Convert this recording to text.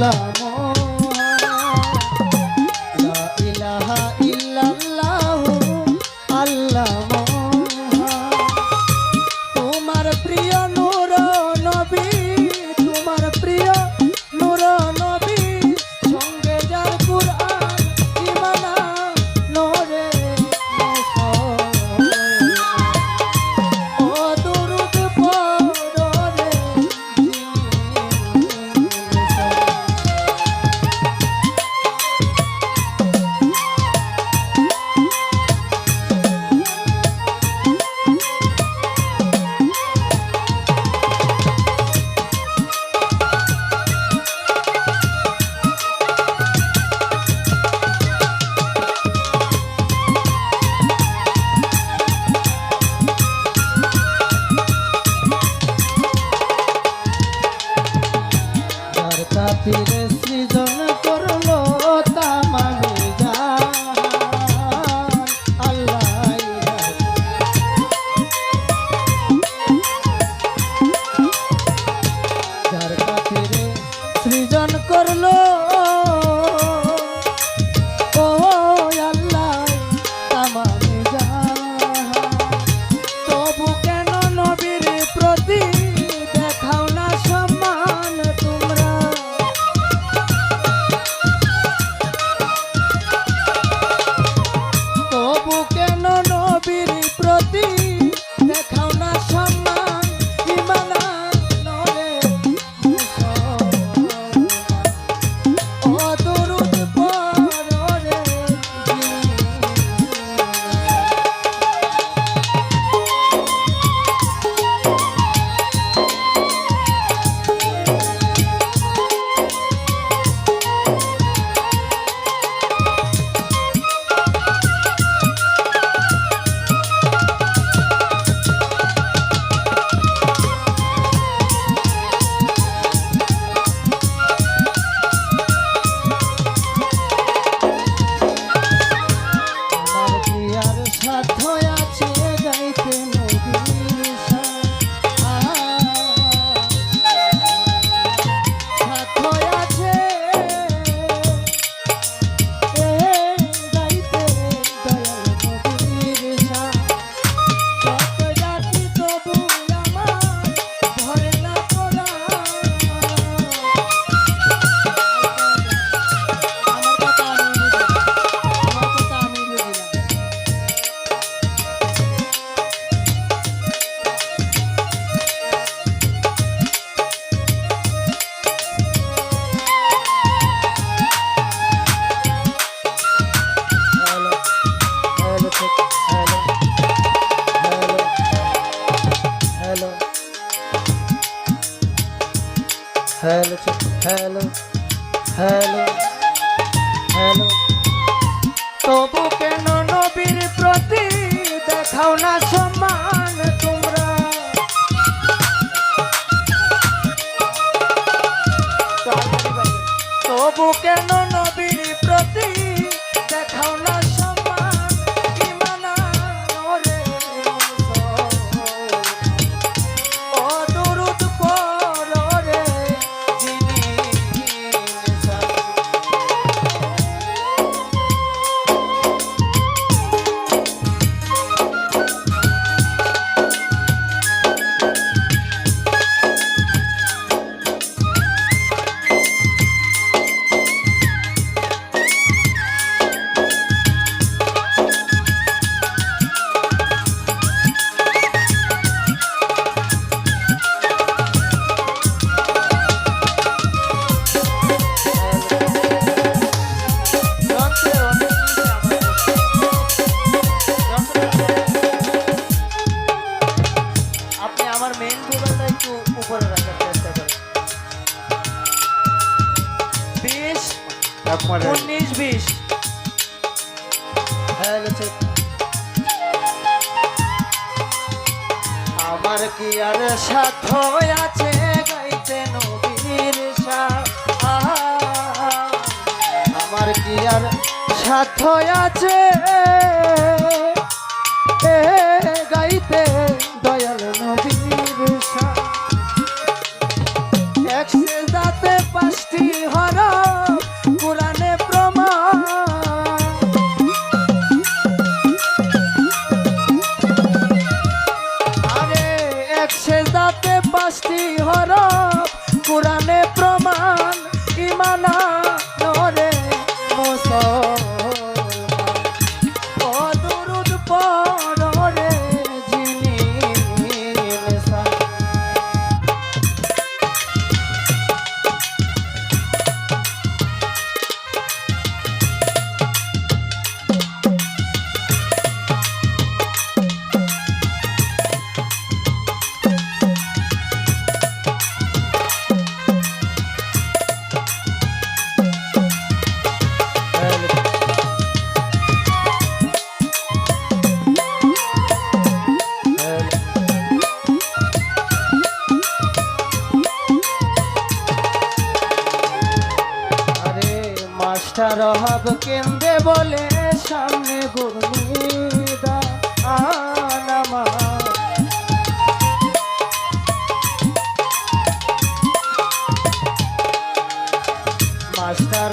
love. happiness. Hello hello hello তবু কেন নবীর প্রতি দেখাও না সম্মান তোমরা? তবু কেন হয়ে আমার কি আর সাথ আছে গাইতে নবীর আমার কি আর সাথ আছে গাইতে দয়াল মাস্টার অভাব কেন্দ্রে বলে সামনে গুরমিদা আনামা মাস্টার